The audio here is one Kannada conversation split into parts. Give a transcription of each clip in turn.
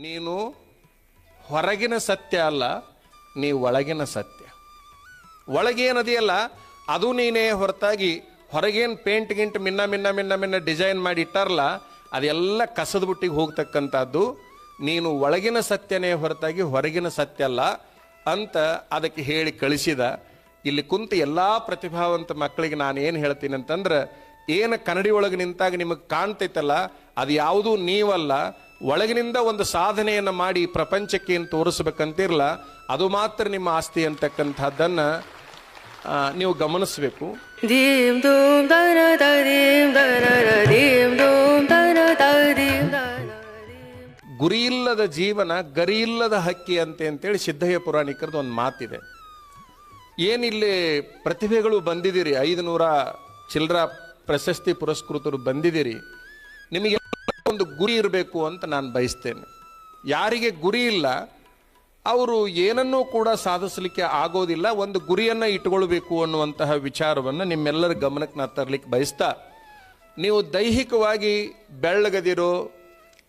ನೀನು ಹೊರಗಿನ ಸತ್ಯ ಅಲ್ಲ, ನೀ ಒಳಗಿನ ಸತ್ಯ. ಒಳಗೇನದೆಯಲ್ಲ ಅದು ನೀನೇ ಹೊರತಾಗಿ ಹೊರಗೇನು ಪೇಂಟ್ ಗಿಂಟ್ ಮಿನ್ನ ಮಿನ್ನ ಮಿನ್ನ ಮಿನ್ನ ಡಿಸೈನ್ ಮಾಡಿ ಇಟ್ಟಾರಲ್ಲ ಅದೆಲ್ಲ ಕಸದ ಬುಟ್ಟಿಗೆ ಹೋಗ್ತಕ್ಕಂಥದ್ದು, ನೀನು ಒಳಗಿನ ಸತ್ಯನೇ ಹೊರತಾಗಿ ಹೊರಗಿನ ಸತ್ಯ ಅಲ್ಲ ಅಂತ ಅದಕ್ಕೆ ಹೇಳಿ ಕಳಿಸಿದ. ಇಲ್ಲಿ ಕುಂತ ಎಲ್ಲ ಪ್ರತಿಭಾವಂತ ಮಕ್ಕಳಿಗೆ ನಾನು ಏನು ಹೇಳ್ತೀನಿ ಅಂತಂದ್ರೆ, ಏನು ಕನ್ನಡಿ ಒಳಗೆ ನಿಂತಾಗ ನಿಮಗೆ ಕಾಣ್ತೈತಲ್ಲ ಅದು ಯಾವುದೂ ನೀವಲ್ಲ ಒಳಗಿನಿಂದ ಒಂದು ಸಾಧನೆಯನ್ನು ಮಾಡಿ ಪ್ರಪಂಚಕ್ಕೆ ಏನು ತೋರಿಸ್ಬೇಕಂತಿರಲ್ಲ ಅದು ಮಾತ್ರ ನಿಮ್ಮ ಆಸ್ತಿ ಅಂತಕ್ಕಂಥದ್ದನ್ನು ನೀವು ಗಮನಿಸಬೇಕು. ಗುರಿ ಇಲ್ಲದ ಜೀವನ ಗರಿ ಗರಿಯಿಲ್ಲದ ಹಕ್ಕಿ ಅಂತೆ ಅಂತೇಳಿ ಸಿದ್ಧಯ್ಯ ಪುರಾಣಿಕರದ್ದು ಒಂದು ಮಾತಿದೆ. ಏನಿಲ್ಲಿ ಪ್ರತಿಭೆಗಳು ಬಂದಿದ್ದೀರಿ ಐದು ನೂರ ಚಿಲ್ಲರ ಪ್ರಶಸ್ತಿ ಪುರಸ್ಕೃತರು ಬಂದಿದ್ದೀರಿ ನಿಮಗೆ ಒಂದು ಗುರಿ ಇರಬೇಕು ಅಂತ ನಾನು ಬಯಸ್ತೇನೆ. ಯಾರಿಗೆ ಗುರಿ ಇಲ್ಲ, ಅವರು ಏನನ್ನೂ ಕೂಡ ಸಾಧಿಸಲಿಕ್ಕೆ ಆಗೋದಿಲ್ಲ, ಒಂದು ಗುರಿಯನ್ನು ಇಟ್ಕೊಳ್ಬೇಕು ಅನ್ನುವಂತಹ ವಿಚಾರವನ್ನು ನಿಮ್ಮೆಲ್ಲರ ಗಮನಕ್ಕೆ ನಾನು ತರಲಿಕ್ಕೆ ಬಯಸ್ತಾ, ನೀವು ದೈಹಿಕವಾಗಿ ಬೆಳ್ಳಗದಿರೋ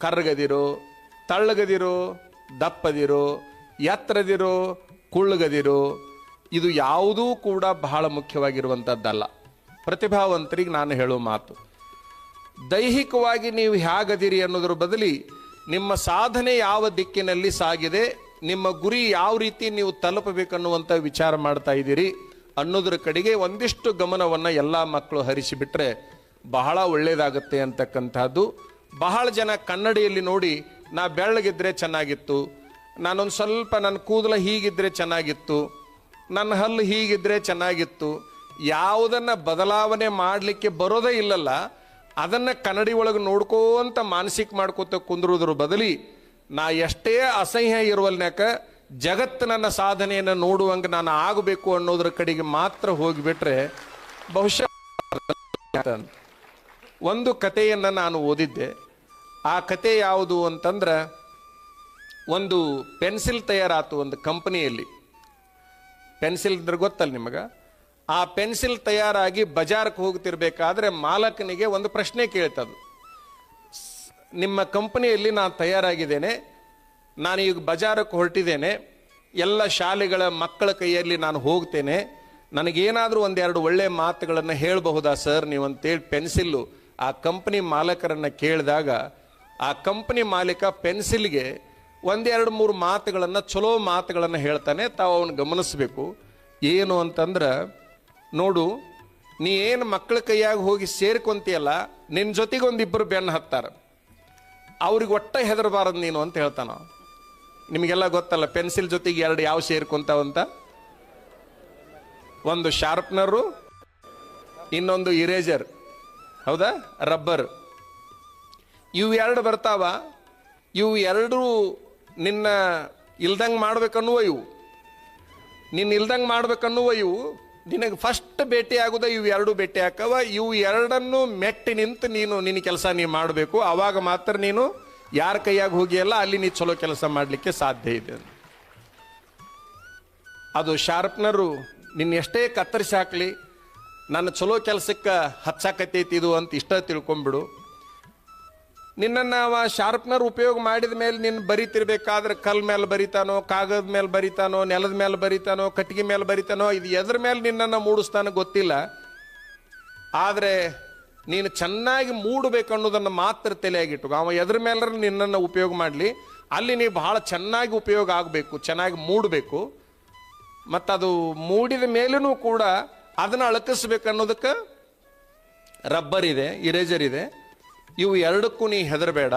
ಕರ್ಗದಿರೋ ತಳ್ಳಗದಿರೋ, ದಪ್ಪದಿರೋ, ಎತ್ತರದಿರೋ, ಕುಳ್ಳಗದಿರೋ, ಇದು ಯಾವುದೂ ಕೂಡ ಬಹಳ ಮುಖ್ಯವಾಗಿರುವಂಥದ್ದಲ್ಲ ಪ್ರತಿಭಾವಂತರಿಗೆ ನಾನು ಹೇಳೋ ಮಾತು. ದೈಹಿಕವಾಗಿ ನೀವು ಹೇಗದಿರಿ ಅನ್ನೋದ್ರ ಬದಲಿ ನಿಮ್ಮ ಸಾಧನೆ ಯಾವ ದಿಕ್ಕಿನಲ್ಲಿ ಸಾಗಿದೆ, ನಿಮ್ಮ ಗುರಿ ಯಾವ ರೀತಿ ನೀವು ತಲುಪಬೇಕನ್ನುವಂಥ ವಿಚಾರ ಮಾಡ್ತಾ ಇದ್ದೀರಿ ಅನ್ನೋದ್ರ ಕಡೆಗೆ ಒಂದಿಷ್ಟು ಗಮನವನ್ನು ಎಲ್ಲ ಮಕ್ಕಳು ಹರಿಸಿಬಿಟ್ರೆ ಬಹಳ ಒಳ್ಳೆಯದಾಗುತ್ತೆ ಅಂತಕ್ಕಂಥದ್ದು. ಬಹಳ ಜನ ಕನ್ನಡಿಯಲ್ಲಿ ನೋಡಿ, ನಾ ಬೆಳ್ಳಗಿದ್ರೆ ಚೆನ್ನಾಗಿತ್ತು, ನಾನೊಂದು ಸ್ವಲ್ಪ ನನ್ನ ಕೂದಲು ಹೀಗಿದ್ರೆ ಚೆನ್ನಾಗಿತ್ತು ನನ್ನ ಹಲ್ಲು ಹೀಗಿದ್ರೆ ಚೆನ್ನಾಗಿತ್ತು, ಯಾವುದನ್ನ ಬದಲಾವಣೆ ಮಾಡಲಿಕ್ಕೆ ಬರೋದೇ ಇಲ್ಲಲ್ಲ ಅದನ್ನ ಕನ್ನಡಿ ಒಳಗೆ ನೋಡ್ಕೋಂತ ಮಾನಸಿಕ ಮಾಡ್ಕೋತ ಕುಂದ್ರೋದ್ರ ಬದಲಿ ನಾ ಎಷ್ಟೇ ಅಸಹ್ಯ ಇರುವಲ್ನ್ಯಾಕ ನನ್ನ ಸಾಧನೆಯನ್ನು ನೋಡುವಂಗೆ ನಾನು ಆಗಬೇಕು ಅನ್ನೋದ್ರ ಕಡೆಗೆ ಮಾತ್ರ ಹೋಗಿಬಿಟ್ರೆ ಬಹುಶಃ ಒಂದು ಕಥೆಯನ್ನು ನಾನು ಓದಿದ್ದೆ. ಆ ಕತೆ ಯಾವುದು ಅಂತಂದ್ರೆ ಒಂದು ಪೆನ್ಸಿಲ್ ತಯಾರಾತು ಒಂದು ಕಂಪನಿಯಲ್ಲಿ. ಪೆನ್ಸಿಲ್ ಇದ್ರೆ ಗೊತ್ತಲ್ಲ ನಿಮಗೆ? ಆ ಪೆನ್ಸಿಲ್ ತಯಾರಾಗಿ ಬಜಾರ್ಗೆ ಹೋಗ್ತಿರ್ಬೇಕಾದ್ರೆ ಮಾಲಕನಿಗೆ ಒಂದು ಪ್ರಶ್ನೆ ಕೇಳ್ತದು. ನಿಮ್ಮ ಕಂಪನಿಯಲ್ಲಿ ನಾನು ತಯಾರಾಗಿದ್ದೇನೆ, ನಾನು ಈಗ ಬಜಾರಕ್ಕೆ ಹೊರಟಿದ್ದೇನೆ, ಎಲ್ಲ ಶಾಲೆಗಳ ಮಕ್ಕಳ ಕೈಯಲ್ಲಿ ನಾನು ಹೋಗ್ತೇನೆ, ನನಗೇನಾದರೂ ಒಂದೆರಡು ಒಳ್ಳೆ ಮಾತುಗಳನ್ನು ಹೇಳಬಹುದಾ ಸರ್ ನೀವು ಅಂತೇಳಿ ಪೆನ್ಸಿಲ್ಲು? ಆ ಕಂಪನಿ ಮಾಲಕರನ್ನು ಕೇಳಿದಾಗ ಆ ಕಂಪನಿ ಮಾಲೀಕ ಪೆನ್ಸಿಲ್ಗೆ ಒಂದೆರಡು ಮೂರು ಮಾತುಗಳನ್ನು, ಚಲೋ ಮಾತುಗಳನ್ನು ಹೇಳ್ತಾನೆ, ತಾವು ಅವನು ಗಮನಿಸಬೇಕು. ಏನು ಅಂತಂದ್ರೆ ನೋಡು, ನೀ ಏನು ಮಕ್ಕಳ ಕೈಯಾಗ ಹೋಗಿ ಸೇರ್ಕೊಂತೀಯಲ್ಲ ನಿನ್ನ ಜೊತೆಗೆ ಒಂದಿಬ್ಬರು ಬೆನ್ನು ಹತ್ತಾರ. ಅವ್ರಿಗೆ ಒಟ್ಟ ಹೆದರಬಾರದು ನೀನು ಅಂತ ಹೇಳ್ತಾನ. ನಿಮಗೆಲ್ಲ ಗೊತ್ತಲ್ಲ, ಪೆನ್ಸಿಲ್ ಜೊತೆಗೆ ಎರಡು ಯಾವ ಸೇರ್ಕೊಂತಾವಂತ? ಒಂದು ಶಾರ್ಪ್ನರು, ಇನ್ನೊಂದು ಇರೇಜರ್. ಹೌದಾ? ರಬ್ಬರ್. ಇವು ಎರಡು ಬರ್ತಾವ, ಇವು ಎರಡೂ ನಿನ್ನ ಇಲ್ದಂಗೆ ಮಾಡ್ಬೇಕನ್ನುವ ಇವು. ನಿನ್ನ ಇಲ್ದಂಗೆ ಮಾಡ್ಬೇಕನ್ನುವ ಇವು ನಿನಗೆ ಫಸ್ಟ್ ಭೇಟಿ ಆಗುದ, ಇವು ಎರಡು ಭೇಟಿ ಹಾಕವ. ಇವು ಎರಡನ್ನು ಮೆಟ್ಟಿ ನಿಂತು ನೀನು ನಿನ್ನ ಕೆಲಸ ನೀ ಮಾಡಬೇಕು. ಆವಾಗ ಮಾತ್ರ ನೀನು ಯಾರ ಕೈಯಾಗಿ ಹೋಗಿಯಲ್ಲ, ಅಲ್ಲಿ ನೀ ಚಲೋ ಕೆಲಸ ಮಾಡಲಿಕ್ಕೆ ಸಾಧ್ಯ ಇದೆ. ಅದು ಶಾರ್ಪ್ನರು ನಿನ್ನ ಎಷ್ಟೇ ಕತ್ತರಿಸಿ ಹಾಕಲಿ, ನನ್ನ ಚಲೋ ಕೆಲಸಕ್ಕೆ ಹಚ್ಚಾಕತೈತಿ ಇದು ಅಂತ ಇಷ್ಟ ತಿಳ್ಕೊಂಬಿಡು ನಿನ್ನನ್ನು ಅವ ಶಾರ್ಪ್ನರ್ ಉಪಯೋಗ ಮಾಡಿದ ಮೇಲೆ ನಿನ್ನ ಬರಿತಿರ್ಬೇಕಾದ್ರೆ ಕಲ್ ಮೇಲೆ ಬರಿತಾನೋ, ಕಾಗದ ಮೇಲೆ ಬರಿತಾನೋ, ನೆಲದ ಮೇಲೆ ಬರಿತಾನೋ, ಕಟ್ಟಿಗೆ ಮೇಲೆ ಬರಿತಾನೋ, ಇದು ಎದ್ರ ಮೇಲೆ ನಿನ್ನನ್ನು ಮೂಡಿಸ್ತಾನೋ ಗೊತ್ತಿಲ್ಲ. ಆದರೆ ನೀನು ಚೆನ್ನಾಗಿ ಮೂಡಬೇಕು ಅನ್ನೋದನ್ನು ಮಾತ್ರ ತಲೆಯಾಗಿಟ್ಟು ಅವ ಎದ್ರ ಮೇಲೆ ನಿನ್ನನ್ನು ಉಪಯೋಗ ಮಾಡಲಿ. ಅಲ್ಲಿ ನೀವು ಬಹಳ ಚೆನ್ನಾಗಿ ಉಪಯೋಗ ಆಗಬೇಕು, ಚೆನ್ನಾಗಿ ಮೂಡಬೇಕು. ಮತ್ತು ಅದು ಮೂಡಿದ ಮೇಲೂ ಕೂಡ ಅದನ್ನು ಅಳಕಿಸ್ಬೇಕು ಅನ್ನೋದಕ್ಕೆ ರಬ್ಬರ್ ಇದೆ ಇರೇಜರ್ ಇದೆ. ಇವು ಎರಡಕ್ಕೂ ನೀ ಹೆದರಬೇಡ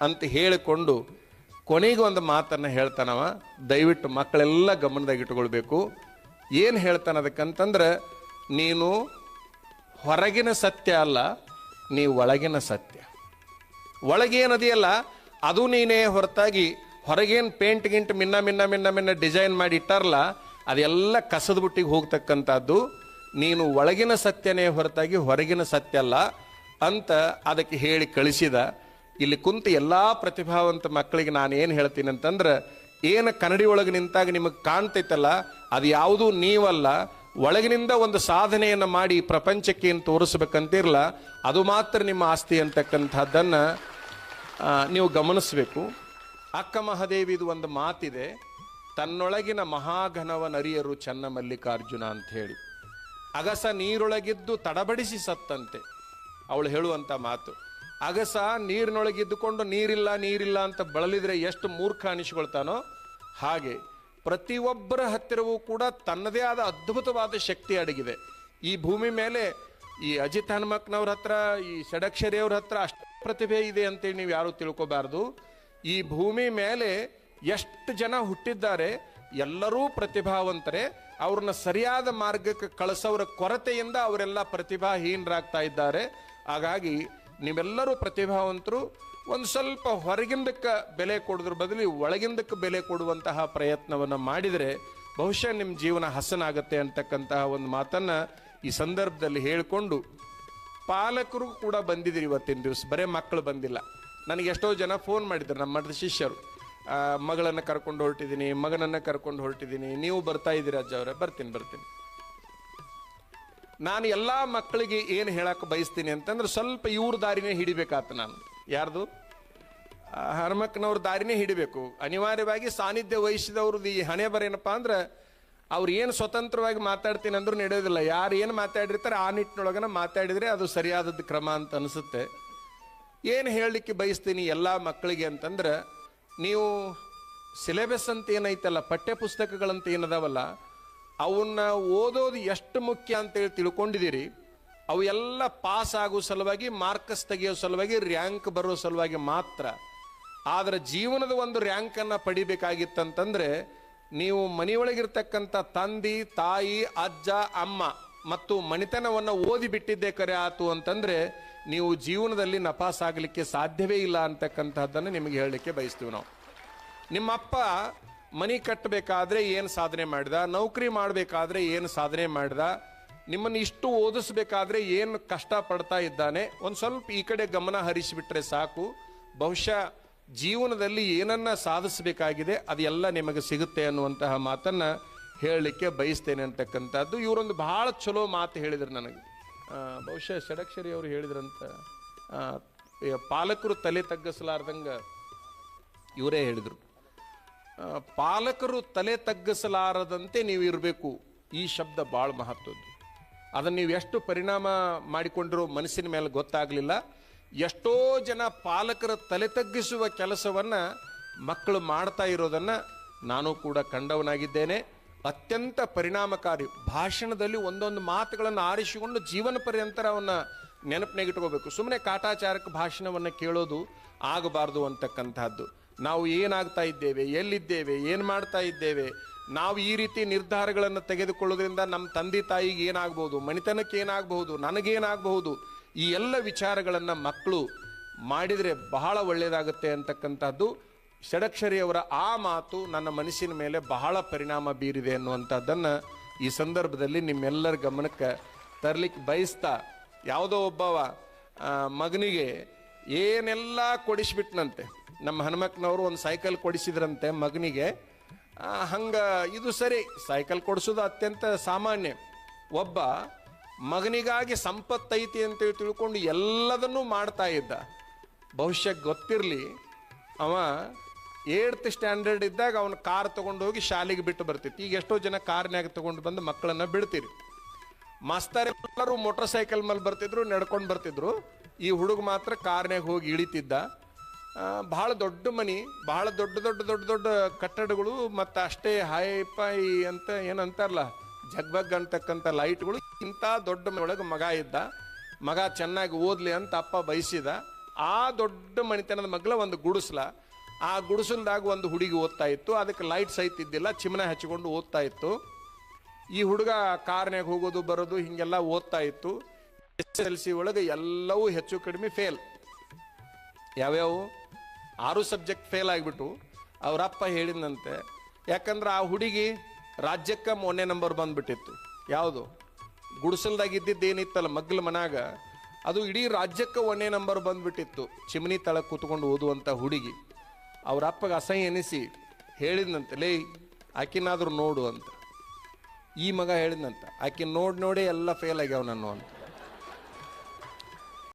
ಅಂತ ಹೇಳಿಕೊಂಡು ಕೊನೆಗೆ ಒಂದು ಮಾತನ್ನು ಹೇಳ್ತಾನವ. ದಯವಿಟ್ಟು ಮಕ್ಕಳೆಲ್ಲ ಗಮನದಾಗ ಇಟ್ಕೊಳ್ಬೇಕು. ಏನು ಹೇಳ್ತಾನೆ ಅದಕ್ಕಂತಂದ್ರೆ, ನೀನು ಹೊರಗಿನ ಸತ್ಯ ಅಲ್ಲ, ನೀ ಒಳಗಿನ ಸತ್ಯ. ಒಳಗೇನದೆಯಲ್ಲ, ಅದು ನೀನೇ ಹೊರತಾಗಿ ಹೊರಗೇನು ಪೇಂಟ್ ಗಿಂಟ್ ಮಿನ್ನ ಮಿನ್ನ ಮಿನ್ನ ಮಿನ್ನ ಡಿಸೈನ್ ಮಾಡಿ ಇಟ್ಟಾರಲ್ಲ ಅದೆಲ್ಲ ಕಸದ ಬುಟ್ಟಿಗೆ ಹೋಗ್ತಕ್ಕಂಥದ್ದು. ನೀನು ಒಳಗಿನ ಸತ್ಯನೇ ಹೊರತಾಗಿ ಹೊರಗಿನ ಸತ್ಯ ಅಲ್ಲ. ಅಂತ ಅದಕ್ಕೆ ಹೇಳಿ ಕಳಿಸಿದ, ಇಲ್ಲಿ ಕುಂತ ಎಲ್ಲ ಪ್ರತಿಭಾವಂತ ಮಕ್ಕಳಿಗೆ ನಾನು ಏನು ಹೇಳ್ತೀನಿ ಅಂತಂದ್ರೆ, ಏನು ಕನ್ನಡಿ ಒಳಗೆ ನಿಂತಾಗ ನಿಮಗೆ ಕಾಣ್ತೈತಲ್ಲ, ಅದು ಯಾವುದೂ ನೀವಲ್ಲ, ಒಳಗಿನಿಂದ ಒಂದು ಸಾಧನೆಯನ್ನು ಮಾಡಿ ಪ್ರಪಂಚಕ್ಕೆ ಏನು ತೋರಿಸ್ಬೇಕಂತಿರಲ್ಲ ಅದು ಮಾತ್ರ ನಿಮ್ಮ ಆಸ್ತಿ ಅಂತಕ್ಕಂಥದ್ದನ್ನು ನೀವು ಗಮನಿಸಬೇಕು. ಅಕ್ಕ ಮಹಾದೇವಿದು ಒಂದು ಮಾತಿದೆ, ತನ್ನೊಳಗಿನ ಮಹಾಘನವನರಿಯರು ಚನ್ನ ಮಲ್ಲಿಕಾರ್ಜುನ ಅಂತ ಹೇಳಿ. ಅಗಸ ನೀರೊಳಗಿದ್ದು ತಡಬಡಿಸಿ ಸತ್ತಂತೆ. ಅವಳು ಹೇಳುವಂತ ಮಾತು, ಅಗಸ ನೀರಿನೊಳಗಿದ್ದುಕೊಂಡು ನೀರಿಲ್ಲ ನೀರಿಲ್ಲ ಅಂತ ಬಳಲಿದ್ರೆ ಎಷ್ಟು ಮೂರ್ಖ ಅನಿಸ್ಕೊಳ್ತಾನೋ ಹಾಗೆ ಪ್ರತಿಯೊಬ್ಬರ ಹತ್ತಿರವೂ ಕೂಡ ತನ್ನದೇ ಆದ ಅದ್ಭುತವಾದ ಶಕ್ತಿ ಅಡಗಿದೆ. ಈ ಭೂಮಿ ಮೇಲೆ ಈ ಅಜಿತ್ ಹನುಮಕ್ನವ್ರ ಹತ್ರ, ಈ ಷಡಕ್ಷರಿಯವ್ರ ಹತ್ರ ಅಷ್ಟು ಪ್ರತಿಭೆ ಇದೆ ಅಂತೇಳಿ ನೀವು ಯಾರು ತಿಳ್ಕೊಬಾರ್ದು. ಈ ಭೂಮಿ ಮೇಲೆ ಎಷ್ಟು ಜನ ಹುಟ್ಟಿದ್ದಾರೆ, ಎಲ್ಲರೂ ಪ್ರತಿಭಾವಂತರೇ. ಅವ್ರನ್ನ ಸರಿಯಾದ ಮಾರ್ಗಕ್ಕೆ ಕಳಿಸೋರ ಕೊರತೆಯಿಂದ ಅವರೆಲ್ಲ ಪ್ರತಿಭಾಹೀನರಾಗ್ತಾ ಇದ್ದಾರೆ. ಹಾಗಾಗಿ ನೀವೆಲ್ಲರೂ ಪ್ರತಿಭಾವಂತರು ಒಂದು ಸ್ವಲ್ಪ ಹೊರಗಿಂದಕ್ಕೆ ಬೆಲೆ ಕೊಡೋದ್ರ ಬದಲು ಒಳಗಿಂದಕ್ಕೆ ಬೆಲೆ ಕೊಡುವಂತಹ ಪ್ರಯತ್ನವನ್ನು ಮಾಡಿದರೆ ಬಹುಶಃ ನಿಮ್ಮ ಜೀವನ ಹಸನಾಗುತ್ತೆ ಅಂತಕ್ಕಂತಹ ಒಂದು ಮಾತನ್ನು ಈ ಸಂದರ್ಭದಲ್ಲಿ ಹೇಳಿಕೊಂಡು ಪಾಲಕರು ಕೂಡ ಬಂದಿದ್ದೀರಿ ಇವತ್ತಿನ ದಿವಸ. ಬರೇ ಮಕ್ಕಳು ಬಂದಿಲ್ಲ. ನನಗೆ ಎಷ್ಟೋ ಜನ ಫೋನ್ ಮಾಡಿದ್ರು, ನಮ್ಮ ಮಠದ ಶಿಷ್ಯರು. ಮಗಳನ್ನು ಕರ್ಕೊಂಡು ಹೊರಟಿದ್ದೀನಿ, ಮಗನನ್ನು ಕರ್ಕೊಂಡು ಹೊರಟಿದ್ದೀನಿ. ನೀವು ಬರ್ತಾ ಇದ್ದೀರಾ ಅಜ್ಜ ಅವರೇ? ಬರ್ತೀನಿ ಬರ್ತೀನಿ. ನಾನು ಎಲ್ಲ ಮಕ್ಕಳಿಗೆ ಏನು ಹೇಳಕ್ಕೆ ಬಯಸ್ತೀನಿ ಅಂತಂದ್ರೆ ಸ್ವಲ್ಪ ಇವ್ರ ದಾರಿನೇ ಹಿಡಿಬೇಕಾತ ನಾನು. ಯಾರ್ದು? ಹನುಮಕ್ಕನವ್ರ ದಾರಿನೇ ಹಿಡಿಬೇಕು. ಅನಿವಾರ್ಯವಾಗಿ ಸಾನ್ನಿಧ್ಯ ವಹಿಸಿದವ್ರದ್ದು ಈ ಹಣೆ ಬರೇನಪ್ಪ ಅಂದ್ರೆ ಅವ್ರು ಏನು ಸ್ವತಂತ್ರವಾಗಿ ಮಾತಾಡ್ತೀನಿ ಅಂದ್ರೂ ನಡೆಯೋದಿಲ್ಲ. ಯಾರು ಏನು ಮಾತಾಡಿರ್ತಾರೆ ಆ ನಿಟ್ಟಿನೊಳಗನ ಮಾತಾಡಿದರೆ ಅದು ಸರಿಯಾದದ್ದು ಕ್ರಮ ಅಂತ ಅನಿಸುತ್ತೆ. ಏನು ಹೇಳಲಿಕ್ಕೆ ಬಯಸ್ತೀನಿ ಎಲ್ಲ ಮಕ್ಕಳಿಗೆ ಅಂತಂದ್ರೆ ನೀವು ಸಿಲೆಬಸ್ ಅಂತ ಏನೈತಲ್ಲ ಪಠ್ಯ ಪುಸ್ತಕಗಳಂತ ಏನದಾವಲ್ಲ ಅವನ್ನ ಓದೋದು ಎಷ್ಟು ಮುಖ್ಯ ಅಂತೇಳಿ ತಿಳ್ಕೊಂಡಿದ್ದೀರಿ? ಅವು ಎಲ್ಲ ಪಾಸ್ ಆಗೋ ಸಲುವಾಗಿ, ಮಾರ್ಕಸ್ ತೆಗೆಯೋ ಸಲುವಾಗಿ, ರ್ಯಾಂಕ್ ಬರೋ ಸಲುವಾಗಿ ಮಾತ್ರ. ಆದರೆ ಜೀವನದ ಒಂದು ರ್ಯಾಂಕನ್ನು ಪಡಿಬೇಕಾಗಿತ್ತಂತಂದರೆ, ನೀವು ಮನೆಯೊಳಗಿರ್ತಕ್ಕಂಥ ತಂದೆ, ತಾಯಿ, ಅಜ್ಜ, ಅಮ್ಮ ಮತ್ತು ಮಣಿತನವನ್ನು ಓದಿ ಬಿಟ್ಟಿದ್ದೇ ಕರೆ ಆತು ಅಂತಂದರೆ, ನೀವು ಜೀವನದಲ್ಲಿ ನಪಾಸಾಗಲಿಕ್ಕೆ ಸಾಧ್ಯವೇ ಇಲ್ಲ ಅಂತಕ್ಕಂಥದ್ದನ್ನು ನಿಮಗೆ ಹೇಳಲಿಕ್ಕೆ ಬಯಸ್ತೀವಿ ನಾವು. ನಿಮ್ಮಪ್ಪ ಮನಿ ಕಟ್ಟಬೇಕಾದ್ರೆ ಏನು ಸಾಧನೆ ಮಾಡಿದ? ನೌಕರಿ ಮಾಡಬೇಕಾದ್ರೆ ಏನು ಸಾಧನೆ ಮಾಡಿದ? ನಿಮ್ಮನ್ನು ಇಷ್ಟು ಓದಿಸ್ಬೇಕಾದ್ರೆ ಏನು ಕಷ್ಟ ಪಡ್ತಾ ಇದ್ದಾನೆ? ಒಂದು ಸ್ವಲ್ಪ ಈ ಕಡೆ ಗಮನ ಹರಿಸಿಬಿಟ್ರೆ ಸಾಕು. ಬಹುಶಃ ಜೀವನದಲ್ಲಿ ಏನನ್ನ ಸಾಧಿಸಬೇಕಾಗಿದೆ, ಅದೆಲ್ಲ ನಿಮಗೆ ಸಿಗುತ್ತೆ ಅನ್ನುವಂತಹ ಮಾತನ್ನು ಹೇಳಲಿಕ್ಕೆ ಬಯಸ್ತೇನೆ ಅಂತಕ್ಕಂಥದ್ದು. ಇವರೊಂದು ಬಹಳ ಚಲೋ ಮಾತು ಹೇಳಿದರು ನನಗೆ. ಬಹುಶಃ ಷಡಕ್ಷರಿ ಅವರು ಹೇಳಿದ್ರಂತ. ಪಾಲಕರು ತಲೆ ತಗ್ಗಿಸಲಾರ್ದಂಗೆ ಇವರೇ ಹೇಳಿದರು. ಪಾಲಕರು ತಲೆ ತಗ್ಗಿಸಲಾರದಂತೆ ನೀವು ಇರಬೇಕು. ಈ ಶಬ್ದ ಭಾಳ ಮಹತ್ವದ್ದು. ಅದನ್ನು ನೀವು ಎಷ್ಟು ಪರಿಣಾಮ ಮಾಡಿಕೊಂಡಿರೋ ಮನಸ್ಸಿನ ಮೇಲೆ ಗೊತ್ತಾಗಲಿಲ್ಲ. ಎಷ್ಟೋ ಜನ ಪಾಲಕರ ತಲೆ ತಗ್ಗಿಸುವ ಕೆಲಸವನ್ನು ಮಕ್ಕಳು ಮಾಡ್ತಾ ಇರೋದನ್ನು ನಾನು ಕೂಡ ಕಂಡವನಾಗಿದ್ದೇನೆ. ಅತ್ಯಂತ ಪರಿಣಾಮಕಾರಿ ಭಾಷಣದಲ್ಲಿ ಒಂದೊಂದು ಮಾತುಗಳನ್ನು ಆರಿಸಿಕೊಂಡು ಜೀವನ ಪರ್ಯಂತರ ಅವನ್ನ ನೆನಪಿನಾಗಿಟ್ಕೋಬೇಕು ಸುಮ್ಮನೆ ಕಾಟಾಚಾರಕ ಭಾಷಣವನ್ನು ಕೇಳೋದು ಆಗಬಾರ್ದು ಅಂತಕ್ಕಂಥದ್ದು ನಾವು ಏನಾಗ್ತಾ ಇದ್ದೇವೆ, ಎಲ್ಲಿದ್ದೇವೆ, ಏನು ಮಾಡ್ತಾ ಇದ್ದೇವೆ, ನಾವು ಈ ರೀತಿ ನಿರ್ಧಾರಗಳನ್ನು ತೆಗೆದುಕೊಳ್ಳೋದ್ರಿಂದ ನಮ್ಮ ತಂದೆ ತಾಯಿಗೆ ಏನಾಗಬಹುದು ಮಣಿತನಕ್ಕೆ ಏನಾಗಬಹುದು, ನನಗೇನಾಗಬಹುದು, ಈ ಎಲ್ಲ ವಿಚಾರಗಳನ್ನು ಮಕ್ಕಳು ಮಾಡಿದರೆ ಬಹಳ ಒಳ್ಳೆಯದಾಗುತ್ತೆ ಅಂತಕ್ಕಂಥದ್ದು. ಷಡಕ್ಷರಿಯವರ ಆ ಮಾತು ನನ್ನ ಮನಸ್ಸಿನ ಮೇಲೆ ಬಹಳ ಪರಿಣಾಮ ಬೀರಿದೆ ಅನ್ನುವಂಥದ್ದನ್ನು ಈ ಸಂದರ್ಭದಲ್ಲಿ ನಿಮ್ಮೆಲ್ಲರ ಗಮನಕ್ಕೆ ತರಲಿಕ್ಕೆ ಬಯಸ್ತಾ, ಯಾವುದೋ ಒಬ್ಬವ ಮಗನಿಗೆ ಏನೆಲ್ಲ ಕೊಡಿಸ್ಬಿಟ್ನಂತೆ ನಮ್ಮ ಹನುಮಕ್ಕನವರು ಒಂದು ಸೈಕಲ್ ಕೊಡಿಸಿದ್ರಂತೆ ಮಗನಿಗೆ. ಹಂಗೆ ಇದು ಸರಿ, ಸೈಕಲ್ ಕೊಡಿಸೋದು ಅತ್ಯಂತ ಸಾಮಾನ್ಯ. ಒಬ್ಬ ಮಗನಿಗಾಗಿ ಸಂಪತ್ತೈತಿ ಅಂತೇಳಿ ತಿಳ್ಕೊಂಡು ಎಲ್ಲದನ್ನೂ ಮಾಡ್ತಾ ಇದ್ದ. ಭವಿಷ್ಯ ಗೊತ್ತಿರಲಿ, ಅವ ಏಟ್ ಸ್ಟ್ಯಾಂಡರ್ಡ್ ಇದ್ದಾಗ ಅವನು ಕಾರ್ ತಗೊಂಡು ಹೋಗಿ ಶಾಲೆಗೆ ಬಿಟ್ಟು ಬರ್ತಿತ್ತು. ಈಗ ಎಷ್ಟೋ ಜನ ಕಾರ್ನ್ಯಾಗ ತಗೊಂಡು ಬಂದು ಮಕ್ಕಳನ್ನ ಬಿಡ್ತೀರಿ. ಮಾಸ್ತರ್ ಎಲ್ಲರೂ ಮೋಟರ್ ಸೈಕಲ್ ಮೇಲೆ ಬರ್ತಿದ್ರು, ನಡ್ಕೊಂಡು ಬರ್ತಿದ್ರು. ಈ ಹುಡುಗ ಮಾತ್ರ ಕಾರ್ನ್ಯಾಗ ಹೋಗಿ ಇಳಿತಿದ್ದ. ಬಹಳ ದೊಡ್ಡ ಮನಿ, ಬಹಳ ದೊಡ್ಡ ದೊಡ್ಡ ದೊಡ್ಡ ದೊಡ್ಡ ಕಟ್ಟಡಗಳು ಮತ್ತು ಅಷ್ಟೇ ಹೈ ಪೈ ಅಂತ ಏನಂತಾರಲ್ಲ, ಜಗ್ಬಗ್ ಅಂತಕ್ಕಂಥ ಲೈಟ್ಗಳು. ಇಂಥ ದೊಡ್ಡ ಒಳಗೆ ಮಗ ಇದ್ದ. ಮಗ ಚೆನ್ನಾಗಿ ಓದ್ಲಿ ಅಂತ ಅಪ್ಪ ಬಯಸಿದ. ಆ ದೊಡ್ಡ ಮನೆತನದ ಮಗಳ ಒಂದು ಗುಡಿಸ್ಲ. ಆ ಗುಡಿಸಲ್ದಾಗ ಒಂದು ಹುಡುಗಿ ಓದ್ತಾ ಇತ್ತು. ಅದಕ್ಕೆ ಲೈಟ್ ಸಹಿತ ಇದ್ದಿಲ್ಲ, ಚಿಮನ ಹಚ್ಚಿಕೊಂಡು ಓದ್ತಾ ಇತ್ತು. ಈ ಹುಡುಗ ಕಾರ್ನ್ಯಾಗ ಹೋಗೋದು, ಬರೋದು, ಹೀಗೆಲ್ಲ ಓದ್ತಾ ಇತ್ತು. ಎಸ್ ಎಲ್ ಸಿ ಒಳಗೆ ಎಲ್ಲವೂ ಹೆಚ್ಚು ಕಡಿಮೆ ಫೇಲ್. ಯಾವ್ಯಾವು? ಆರು ಸಬ್ಜೆಕ್ಟ್ ಫೇಲ್ ಆಗಿಬಿಟ್ಟು ಅವರಪ್ಪ ಹೇಳಿದಂತೆ ಯಾಕಂದ್ರೆ ಆ ಹುಡುಗಿ ರಾಜ್ಯಕ್ಕೆ ಮೊನ್ನೆ ನಂಬರ್ ಬಂದ್ಬಿಟ್ಟಿತ್ತು. ಯಾವುದು? ಗುಡಿಸಲ್ದಾಗ ಇದ್ದಿದ್ದು ಏನಿತ್ತಲ್ಲ ಮಗ್ಲ ಮನಾಗ ಅದು ಇಡೀ ರಾಜ್ಯಕ್ಕೆ ಒಂದೇ ನಂಬರ್ ಬಂದ್ಬಿಟ್ಟಿತ್ತು, ಚಿಮ್ನಿ ತಳ ಕೂತ್ಕೊಂಡು ಓದುವಂಥ ಹುಡುಗಿ. ಅವ್ರ ಅಪ್ಪಗೆ ಅಸಹ್ಯ ಎನಿಸಿ ಹೇಳಿದ್ನಂತೆ, ಲೇ, ಆಕಿನಾದರೂ ನೋಡು ಅಂತ. ಈ ಮಗ ಹೇಳಿದ್ನಂತ, ಆಕಿನ ನೋಡಿ ನೋಡಿ ಎಲ್ಲ ಫೇಲ್ ಆಗ್ಯಾವ ನಾನು ಅಂತ.